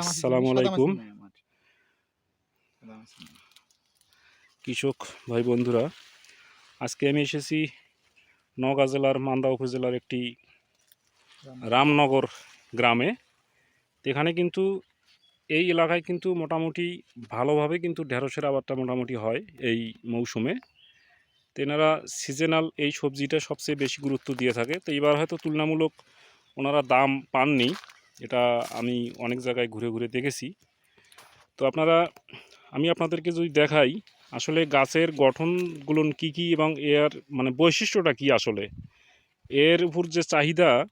আসসালামু আলাইকুম। কৃষক ভাই বন্ধুরা আজকে আমি এসেছি নওগাঁ জেলার মান্দা উপজেলার একটি রামনগর গ্রামে। এখানে কিন্তু এই এলাকায় কিন্তু মোটামুটি ভালোভাবে কিন্তু ঢেঁড়সের আবারটা মোটামুটি হয় এই মৌসুমে। তেনারা সিজনাল এই সবজিটা সবচেয়ে বেশি গুরুত্ব দিয়ে থাকে। তো এবার হয়তো তুলনামূলক ওনারা দাম পাননি। এটা আমি অনেক জায়গায় ঘুরে ঘুরে দেখেছি। তো আপনারা, আমি আপনাদেরকে যদি দেখাই, আসলে গাছের গঠনগুলো কি কি এবং এর মানে বৈশিষ্ট্যটা কি আসলে? এর উপর যে চাহিদা,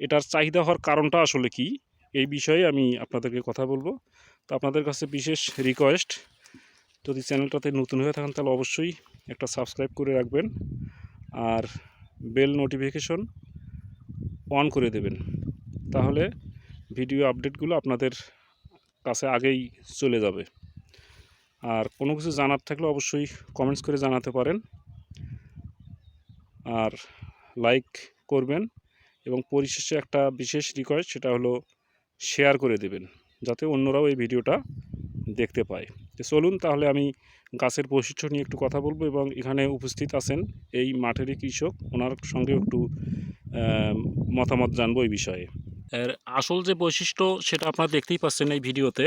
এটার চাহিদা হওয়ার কারণটা আসলে কি? এই বিষয়ে আমি আপনাদেরকে কথা বলব। তো আপনাদের কাছে বিশেষ রিকোয়েস্ট যদি চ্যানেলটাতে নতুন হয়ে থাকেন, তাহলে অবশ্যই একটা সাবস্ক্রাইব করে রাখবেন আর বেল নোটিফিকেশন অন করে দেবেন। তাহলে ভিডিও আপডেটগুলো আপনাদের কাছে আগেই চলে যাবে। আর কোনো কিছু জানার থাকলে অবশ্যই কমেন্টস করে জানাতে পারেন। আর লাইক করবেন এবং পরিশেষে একটা বিশেষ রিকোয়েস্ট সেটা হলো শেয়ার করে দেবেন, যাতে অন্যরাও এই ভিডিওটা দেখতে পায়। তো চলুন তাহলে আমি গাছের বৈশিষ্ট্য নিয়ে একটু কথা বলব এবং এখানে উপস্থিত আছেন এই মাঠেরই কৃষক, ওনার সঙ্গে একটু মতামত জানব এই বিষয়ে। এর আসল যে বৈশিষ্ট্য সেটা আপনারা দেখতেই পাচ্ছেন এই ভিডিওতে।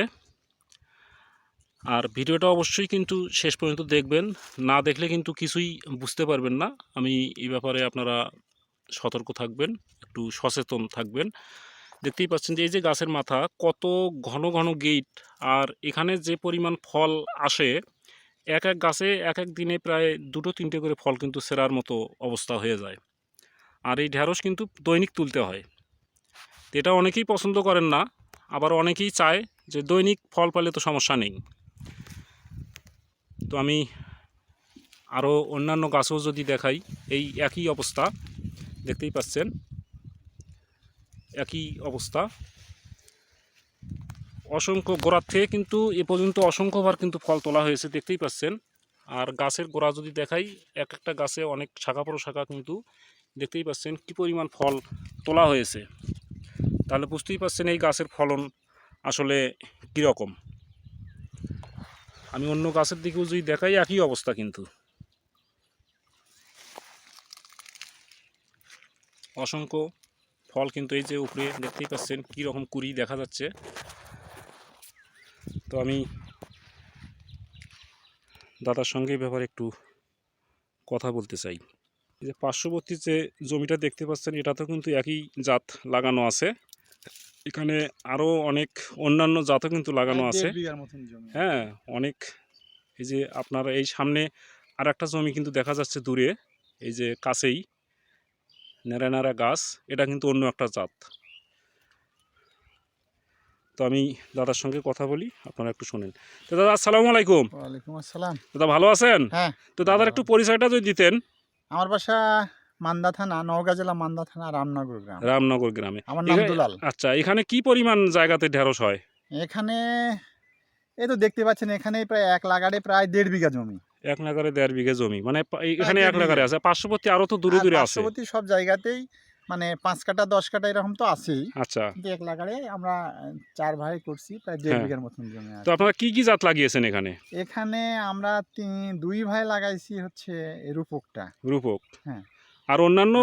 আর ভিডিওটা অবশ্যই কিন্তু শেষ পর্যন্ত দেখবেন। না দেখলে কিন্তু কিছুই বুঝতে পারবেন না। আমি এই ব্যাপারে আপনারা সতর্ক থাকবেন, একটু সচেতন থাকবেন। দেখতেই পাচ্ছেন যে এই যে গাছের মাথা, কত ঘন ঘন গেট, আর এখানে যে পরিমাণ ফল আসে, এক এক গাছে এক এক দিনে প্রায় দুটো তিনটে করে ফল কিন্তু সেরার মতো অবস্থা হয়ে যায়। আর এই ঢ্যাঁড়স কিন্তু দৈনিক তুলতে হয়। তো এটা অনেকেই পছন্দ করেন না, আবার অনেকেই চায় যে দৈনিক ফল পেলে তো সমস্যা নেই। তো আমি আরও অন্যান্য গাছও যদি দেখাই, এই একই অবস্থা, দেখতেই পাচ্ছেন? একই অবস্থা। অসংখ্য গোড়ার থেকে কিন্তু এ পর্যন্ত অসংখ্যবার কিন্তু ফল তোলা হয়েছে, দেখতেই পাচ্ছেন? আর গাছের গোড়া যদি দেখাই, এক একটা গাছে অনেক শাখা পড়ো শাখা কিন্তু দেখতেই পাচ্ছেন কী পরিমাণ ফল তোলা হয়েছে। তাহলে বুঝতেই পারছেন এই গাছের ফলন আসলে কীরকম। আমি অন্য গাছের দিকেও যদি দেখাই, একই অবস্থা কিন্তু। অসংখ্য ফল কিন্তু এই যে উপরে দেখতেই পাচ্ছেন রকম কুড়ি দেখা যাচ্ছে। তো আমি দাদার সঙ্গে ব্যাপারে একটু কথা বলতে চাই। যে পার্শ্ববর্তী যে জমিটা দেখতে পাচ্ছেন, এটাতেও কিন্তু একই জাত লাগানো আছে। এখানে আরও অনেক অন্যান্য জাতও কিন্তু লাগানো আছে। হ্যাঁ অনেক। এই যে আপনার এই সামনে আর একটা জমি কিন্তু দেখা যাচ্ছে দূরে এই যে কাছেই নেড়া নেড়া গাছ এটা কিন্তু অন্য একটা জাত। তো আমি দাদার সঙ্গে কথা বলি আপনারা একটু শোনেন। তো দাদা আসসালামু আলাইকুম। ওয়ালাইকুম আসসালাম। দাদা ভালো আছেন? হ্যাঁ। তো দাদার একটু পরিচয়টা যদি দিতেন। আমার বাসা মান্দা থানা নওগাঁ জেলা মান্দা থানা রামনগর গ্রাম। রামনগর গ্রামে। আমার নাম দুলাল। আচ্ছা এখানে কি পরিমাণ জায়গাতে ঢেঁড়স হয়? এখানে এই তো দেখতে পাচ্ছেন এখানে প্রায় এক লাগারে প্রায় দেড় বিঘা জমি। এক নাগারে দেড় বিঘা জমি। মানে এখানে এক বিঘা। আছে। পার্শ্ববর্তী আরও তো দূরে দূরে আছে। পার্শ্ববর্তী সব জায়গাতেই মানে পাঁচ কাটা দশ কাটা এরকম তো আছেই। আচ্ছা। কিন্তু এক লাগারে আমরা চার ভাই করছি প্রায় দেড় হ্যাঁ। বিঘার মতন জমি তো আপনারা কি কি জাত লাগিয়েছেন এখানে? এখানে আমরা দুই ভাই লাগাইছি হচ্ছে রূপকটা। রূপক। হ্যাঁ। আর অন্যান্য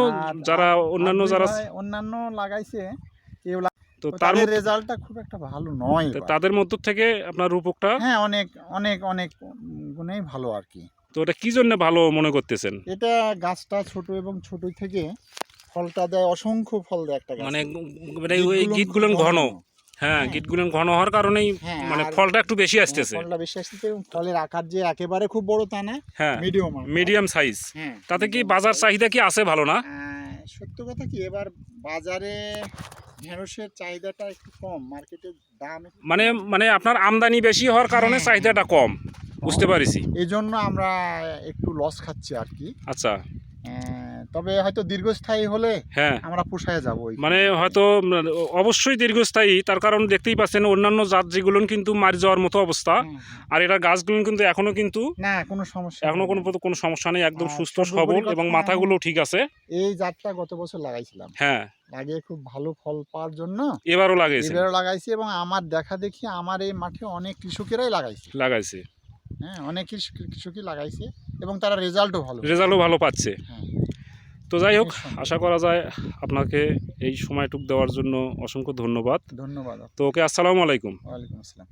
যারা অন্যান্য যারা অন্যান্য লাগাইছে এগুলা তো তার রেজাল্টটা খুব একটা ভালো নয় তাদের মধ্য থেকে আপনার রূপকটা? হ্যাঁ অনেক অনেক অনেক গুণেই ভালো আর কি। তো এটা কি জন্য ভালো মনে করতেছেন? এটা গাছটা ছোট এবং ছোট থেকে ফলটা দেয় অসংখ্য ফল দেয় একটা মানে মানে ওই গীতগুলো ঘন। হ্যাঁ হ্যাঁ। গীতগুলো ঘন হওয়ার কারণেই হ্যাঁ, মানে ফলটা একটু বেশি আসতেছে। ফলটা বেশি আসতেছে এবং ফলের আকার যে একেবারে খুব বড় তা না হ্যাঁ মিডিয়াম মিডিয়াম সাইজ হ্যাঁ তাতে কি বাজার চাহিদা কি আছে ভালো না? সত্য কথা কি এবার বাজারে ঢেঁড়সের চাহিদাটা একটু কম মার্কেটের দাম মানে মানে আপনার আমদানি বেশি হওয়ার কারণে হ্যাঁ, চাহিদাটা কম বুঝতে পারিছি এই জন্য আমরা একটু লস খাচ্ছি আর কি। আচ্ছা। তবে হয়তো দীর্ঘস্থায়ী হলে হ্যাঁ। আমরা পোষায় যাব মানে হয়তো অবশ্যই দীর্ঘস্থায়ী তার কারণ দেখতেই পাচ্ছেন অন্যান্য জাত যেগুলো কিন্তু মারি যাওয়ার মতো অবস্থা। আর এটা গাছগুলো কিন্তু এখনও কিন্তু না কোনো সমস্যা এখনও কোনো। কোনো সমস্যা নেই একদম সুস্থ সবল এবং মাথাগুলো ঠিক আছে। এই জাতটা গত বছর লাগাইছিলাম। হ্যাঁ। লাগিয়ে খুব ভালো ফল পাওয়ার জন্য এবারও লাগাইছে এবারও লাগাইছি এবং আমার দেখা দেখি আমার এই মাঠে অনেক কৃষকেরাই লাগাইছে। লাগাইছে। হ্যাঁ অনেক কৃষক কৃষকই লাগাইছে এবং তারা রেজাল্টও ভালো রেজাল্টও ভালো পাচ্ছে। হ্যাঁ। তো যাই হোক আশা করা যায় আপনাকে এই সময়টুক দেওয়ার জন্য অসংখ্য ধন্যবাদ। ধন্যবাদ। তো ওকে আসসালামু আলাইকুম। ওয়ালাইকুম আসসালাম।